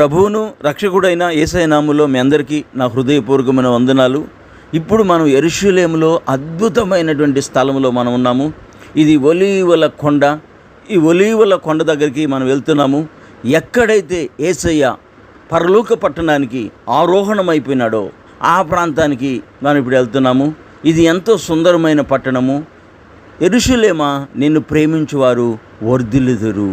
ప్రభువును రక్షకుడైన ఏసైనాములో మీ అందరికీ నా హృదయపూర్వకమైన వందనాలు. ఇప్పుడు మనం ఎరుషులేములో అద్భుతమైనటువంటి స్థలంలో మనం ఉన్నాము. ఇది ఒలీవల కొండ. ఈ ఒలీవల కొండ దగ్గరికి మనం వెళ్తున్నాము. ఎక్కడైతే ఏసయ్య పరలోక పట్టణానికి ఆరోహణమైపోయినాడో ఆ ప్రాంతానికి మనం ఇప్పుడు వెళ్తున్నాము. ఇది ఎంతో సుందరమైన పట్టణము. ఎరుషులేమా నిన్ను ప్రేమించువారు వర్ధిల్లుదురు.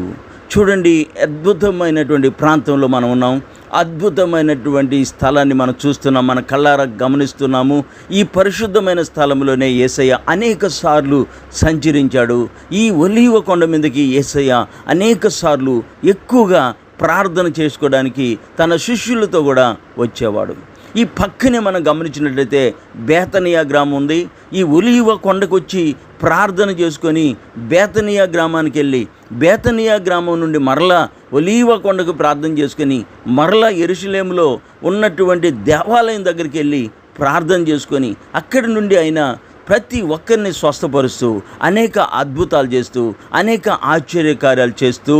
చూడండి అద్భుతమైనటువంటి ప్రాంతంలో మనం ఉన్నాం. అద్భుతమైనటువంటి స్థలాన్ని మనం చూస్తున్నాం మన కళ్ళారా గమనిస్తున్నాము. ఈ పరిశుద్ధమైన స్థలంలోనే ఏసయ్య అనేక సార్లు సంచరించాడు. ఈ ఒలీవ కొండ మీదకి ఏసయ్య అనేక సార్లు ఎక్కువగా ప్రార్థన చేసుకోవడానికి తన శిష్యులతో కూడా వచ్చేవాడు. ఈ పక్కనే మనం గమనించినట్లయితే బేతనియా గ్రామం ఉంది. ఈ ఒలీవ కొండకు వచ్చి ప్రార్థన చేసుకొని బేతనియా గ్రామానికి వెళ్ళి బేతనియా గ్రామం నుండి మరలా ఒలీవ కొండకు ప్రార్థన చేసుకొని మరలా ఎరుసలేములో ఉన్నటువంటి దేవాలయం దగ్గరికి వెళ్ళి ప్రార్థన చేసుకొని అక్కడి నుండి ఆయన ప్రతి ఒక్కరిని స్వస్థపరుస్తూ అనేక అద్భుతాలు చేస్తూ అనేక ఆశ్చర్యకార్యాలు చేస్తూ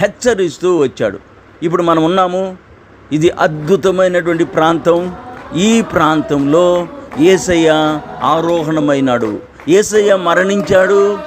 హెచ్చరిస్తూ వచ్చాడు. ఇప్పుడు మనం ఉన్నాము. ఇది అద్భుతమైనటువంటి ప్రాంతం. ఈ ప్రాంతంలో ఏసయ్య ఆరోహణమైనాడు. ఏసయ్య మరణించాడు.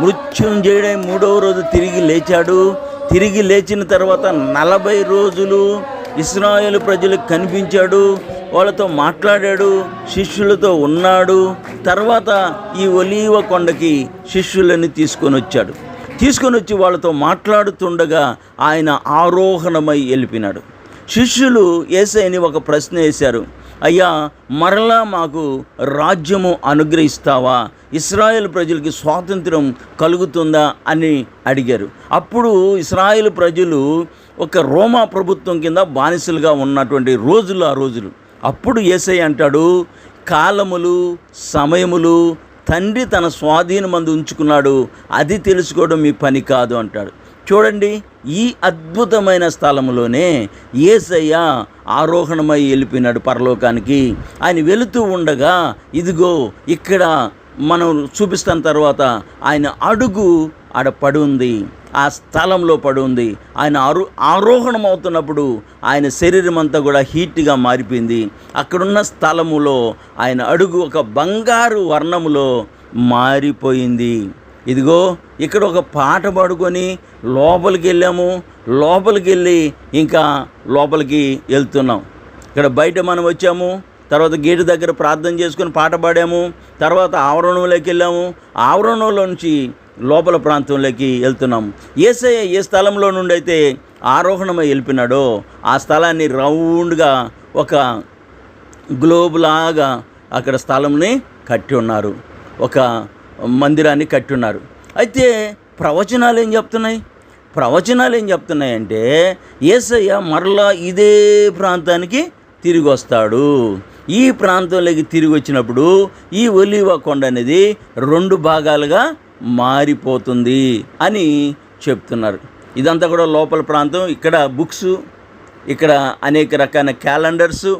మృత్యుంజయుడై మూడవ రోజు తిరిగి లేచాడు. తిరిగి లేచిన తర్వాత నలభై రోజులు ఇస్రాయేల్ ప్రజలకు కనిపించాడు. వాళ్ళతో మాట్లాడాడు. శిష్యులతో ఉన్నాడు. తర్వాత ఈ ఒలీవ కొండకి శిష్యులని తీసుకొని వచ్చాడు. తీసుకొని వచ్చి వాళ్ళతో మాట్లాడుతుండగా ఆయన ఆరోహణమై వెళ్ళిపోయినాడు శిష్యులు ఏసైని ఒక ప్రశ్న వేశారు. అయ్యా మరలా మాకు రాజ్యము అనుగ్రహిస్తావా? ఇస్రాయేల్ ప్రజలకి స్వాతంత్రం కలుగుతుందా అని అడిగారు. అప్పుడు ఇస్రాయేల్ ప్రజలు ఒక రోమా ప్రభుత్వం కింద బానిసలుగా ఉన్నటువంటి రోజులు ఆ రోజులు. అప్పుడు ఏసై అంటాడు కాలములు సమయములు తండ్రి తన స్వాధీనమందు ఉంచుకున్నాడు. అది తెలుసుకోవడం మీ పని కాదు అంటాడు. చూడండి ఈ అద్భుతమైన స్థలంలోనే ఏసయ్య ఆరోహణమై వెళ్ళిపోయినాడు పరలోకానికి. ఆయన వెళుతూ ఉండగా ఇదిగో ఇక్కడ మనం చూపిస్తున్న తర్వాత ఆయన అడుగు ఆడ పడి ఉంది. ఆ స్థలంలో పడి ఉంది. ఆయన ఆరో ఆరోహణం అవుతున్నప్పుడు ఆయన శరీరం అంతా కూడా హీట్గా మారిపోయింది. అక్కడున్న స్థలములో ఆయన అడుగు ఒక బంగారు వర్ణములో మారిపోయింది. ఇదిగో ఇక్కడ ఒక పాట పాడుకొని లోపలికి వెళ్ళాము. లోపలికి వెళ్ళి ఇంకా లోపలికి వెళ్తున్నాం. ఇక్కడ బయట మనం వచ్చాము. తర్వాత గేటు దగ్గర ప్రార్థన చేసుకుని పాట పాడాము. తర్వాత ఆవరణంలోకి వెళ్ళాము. ఆవరణంలో నుంచి లోపల ప్రాంతంలోకి వెళ్తున్నాం. ఏసయ్య ఏ స్థలంలో నుండి అయితే ఆరోహణమై వెళ్ళిపోయినాడో ఆ స్థలాన్ని రౌండ్గా ఒక గ్లోబ్ లాగా అక్కడ స్థలంని కట్టి ఉన్నారు. ఒక మందిరాన్ని కట్టి ఉన్నారు అయితే ప్రవచనాలు ఏం చెప్తున్నాయి? ప్రవచనాలు ఏం చెప్తున్నాయంటే ఏసయ్య మరలా ఇదే ప్రాంతానికి తిరిగి వస్తాడు. ఈ ప్రాంతంలోకి తిరిగి వచ్చినప్పుడు ఈ ఒలివ కొండ అనేది రెండు భాగాలుగా మారిపోతుంది అని చెప్తున్నారు. ఇదంతా కూడా లోపల ప్రాంతం. ఇక్కడ బుక్స్ ఇక్కడ అనేక రకాల క్యాలెండర్స్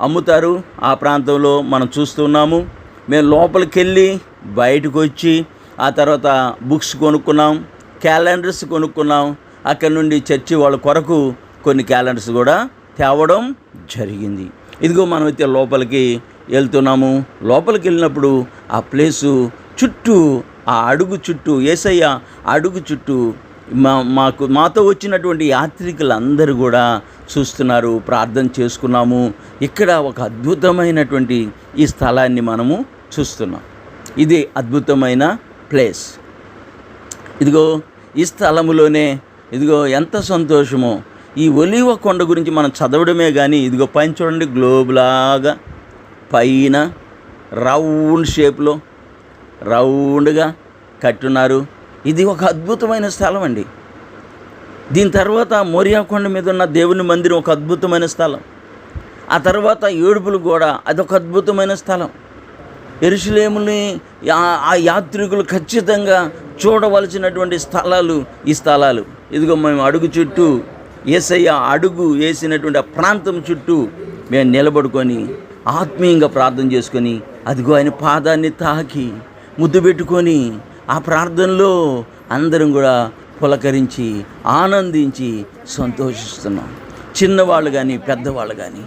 అమ్ముతారు. ఆ ప్రాంతంలో మనం చూస్తున్నాము. మేము లోపలికి వెళ్ళి బయటకు వచ్చి ఆ తర్వాత బుక్స్ కొనుక్కున్నాం క్యాలెండర్స్ కొనుక్కున్నాం. అక్కడ నుండి చర్చి వాళ్ళ కొరకు కొన్ని క్యాలెండర్స్ కూడా తేవడం జరిగింది. ఇదిగో మనం అయితే లోపలికి వెళ్తున్నాము. లోపలికి వెళ్ళినప్పుడు ఆ ప్లేసు చుట్టూ ఆ అడుగు చుట్టూ ఏసయ్య అడుగు చుట్టూ మా మాకు మాతో వచ్చినటువంటి యాత్రికులందరూ కూడా చూస్తున్నారు. ప్రార్థన చేసుకున్నాము. ఇక్కడ ఒక అద్భుతమైనటువంటి ఈ స్థలాన్ని మనము చూస్తున్నాం. ఇది అద్భుతమైన ప్లేస్. ఇదిగో ఈ స్థలములోనే ఇదిగో ఎంత సంతోషమో. ఈ ఒలివ కొండ గురించి మనం చదవడమే కానీ ఇదిగో పైన చూడండి గ్లోబ్ లాగా పైన రౌండ్ షేప్లో రౌండ్గా కట్టున్నారు. ఇది ఒక అద్భుతమైన స్థలం అండి దీని తర్వాత మోరియా కొండ మీద ఉన్న దేవుని మందిరం ఒక అద్భుతమైన స్థలం. ఆ తర్వాత ఏడుపులు కూడా అదొక అద్భుతమైన స్థలం. ఎరుసలేముని ఆ- యాత్రికులు ఖచ్చితంగా చూడవలసినటువంటి స్థలాలు ఈ స్థలాలు. ఇదిగో మేము అడుగు చుట్టూ ఏసయ్య అడుగు వేసినటువంటి ఆ ప్రాంతం చుట్టూ మేము నిలబడుకొని ఆత్మీయంగా ప్రార్థన చేసుకొని అదిగో ఆయన పాదాన్ని తాకి ముద్దు పెట్టుకొని ఆ ప్రార్థనలో అందరం కూడా పులకరించి ఆనందించి సంతోషిస్తున్నాం. చిన్నవాళ్ళు కానీ పెద్దవాళ్ళు కానీ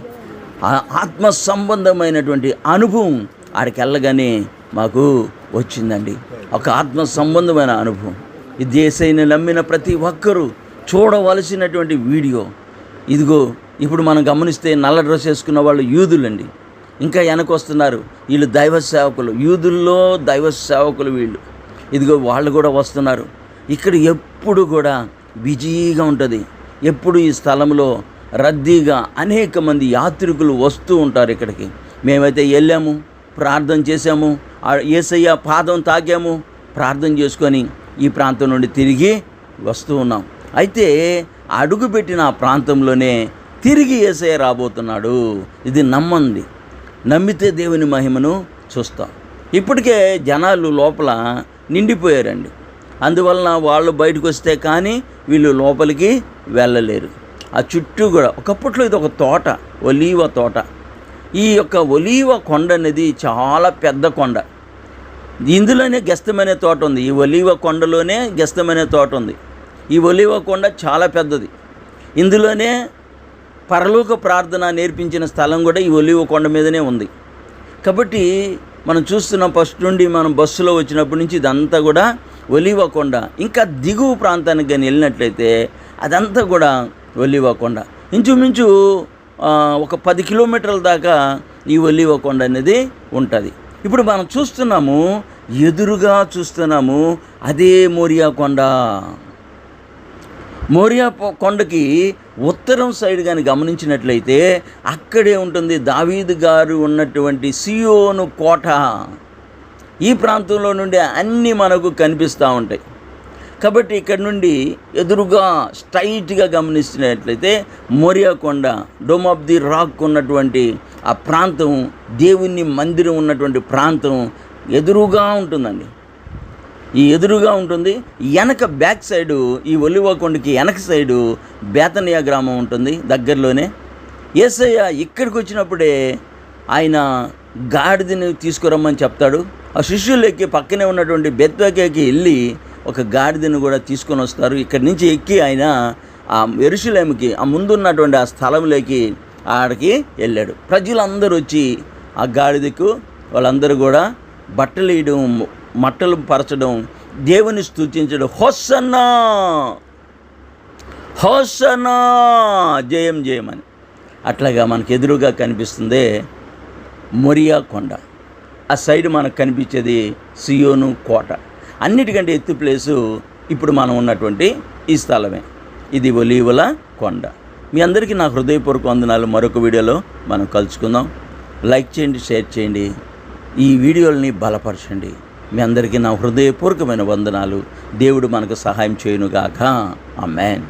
ఆత్మ సంబంధమైనటువంటి అనుభవం ఆడికి వెళ్ళగానే మాకు వచ్చిందండి. ఒక ఆత్మ సంబంధమైన అనుభవం. ఈ దేశాన్ని నమ్మిన ప్రతి ఒక్కరూ చూడవలసినటువంటి వీడియో. ఇదిగో ఇప్పుడు మనం గమనిస్తే నల్ల డ్రెస్ వేసుకున్న వాళ్ళు యూదులండి. ఇంకా వెనక వస్తున్నారు వీళ్ళు దైవ సేవకులు. యూదుల్లో దైవ సేవకులు వీళ్ళు. ఇదిగో వాళ్ళు కూడా వస్తున్నారు. ఇక్కడ ఎప్పుడు కూడా బిజీగా ఉంటుంది. ఎప్పుడు ఈ స్థలంలో రద్దీగా అనేక మంది యాత్రికులు వస్తూ ఉంటారు ఇక్కడికి. మేమైతే వెళ్ళాము. ప్రార్థన చేశాము. ఏసయ్య పాదం తాగాము. ప్రార్థన చేసుకొని ఈ ప్రాంతం నుండి తిరిగి వస్తూ ఉన్నాం. అయితే అడుగుపెట్టిన ఆ ప్రాంతంలోనే తిరిగి ఏసయ్య రాబోతున్నాడు. ఇది నమ్మంది. నమ్మితే దేవుని మహిమను చూస్తాం. ఇప్పటికే జనాలు లోపల నిండిపోయారండి. అందువలన వాళ్ళు బయటకు వస్తే కానీ వీళ్ళు లోపలికి వెళ్ళలేరు. ఆ చుట్టూ కూడా ఒకప్పట్లో ఇది ఒక తోట ఒలీవ తోట. ఈ యొక్క ఒలీవ కొండ అనేది చాలా పెద్ద కొండ. ఇందులోనే గెస్తమనే తోట ఉంది. ఈ ఒలీవ కొండలోనే గెస్తమనే తోట ఉంది. ఈ ఒలీవ కొండ చాలా పెద్దది. ఇందులోనే పరలోక ప్రార్థన నేర్పించిన స్థలం కూడా ఈ ఒలీవ కొండ మీదనే ఉంది. కాబట్టి మనం చూస్తున్నాం ఫస్ట్ నుండి మనం బస్సులో వచ్చినప్పటి నుంచి ఇదంతా కూడా ఒలివ కొండ. ఇంకా దిగువ ప్రాంతానికి కానీ వెళ్ళినట్లయితే అదంతా కూడా ఒలివ కొండ. ఇంచుమించు ఒక పది కిలోమీటర్ల దాకా ఈ ఒలివ కొండ అనేది ఉంటుంది. ఇప్పుడు మనం చూస్తున్నాము ఎదురుగా చూస్తున్నాము అదే మోరియా కొండ. మోరియా కొండకి ఉత్తరం సైడ్ కానీ గమనించినట్లయితే అక్కడే ఉంటుంది దావీదు గారు ఉన్నటువంటి సియోను కోట. ఈ ప్రాంతంలో నుండి అన్నీ మనకు కనిపిస్తూ ఉంటాయి. కాబట్టి ఇక్కడ నుండి ఎదురుగా స్ట్రైట్గా గమనిస్తున్నట్లయితే మోరియా కొండ డోమ్ ఆఫ్ ది రాక్ ఉన్నటువంటి ఆ ప్రాంతం దేవుని మందిరం ఉన్నటువంటి ప్రాంతం ఎదురుగా ఉంటుందండి. ఈ ఎదురుగా ఉంటుంది. వెనక బ్యాక్ సైడు ఈ ఒలివ కొండకి వెనక సైడు బేతనియా గ్రామం ఉంటుంది దగ్గరలోనే. ఏసయ్య ఇక్కడికి వచ్చినప్పుడే ఆయన గాడిదని తీసుకురమ్మని చెప్తాడు. ఆ శిష్యులు ఎక్కి పక్కనే ఉన్నటువంటి బెత్వకేకి వెళ్ళి ఒక గాడిదను కూడా తీసుకొని వస్తారు. ఇక్కడి నుంచి ఎక్కి ఆయన ఆ ఎరుషులేమికి ఆ ముందున్నటువంటి ఆ స్థలంలోకి ఆడికి వెళ్ళాడు. ప్రజలందరూ వచ్చి ఆ గాడిదకు వాళ్ళందరూ కూడా బట్టలు వేయడం మట్టలు పరచడం దేవుని స్తుతించడం. హొస్సన్నా హోసనా! జయం జయమని అట్లాగా మనకు ఎదురుగా కనిపిస్తుంది మొరియా కొండ ఆ సైడ్ మనకు కనిపించేది సియోను కోట. అన్నిటికంటే ఎత్తు ప్లేసు ఇప్పుడు మనం ఉన్నటువంటి ఈ స్థలమే. ఇది ఒలీవల కొండ. మీ అందరికీ నా హృదయపూర్వక వందనాలు. మరొక వీడియోలో మనం కలుసుకుందాం. లైక్ చేయండి షేర్ చేయండి. ఈ వీడియోలని బలపరచండి. మీ అందరికీ నా హృదయపూర్వకమైన వందనాలు. దేవుడు మనకు సహాయం చేయనుగాక. ఆ మ్యాన్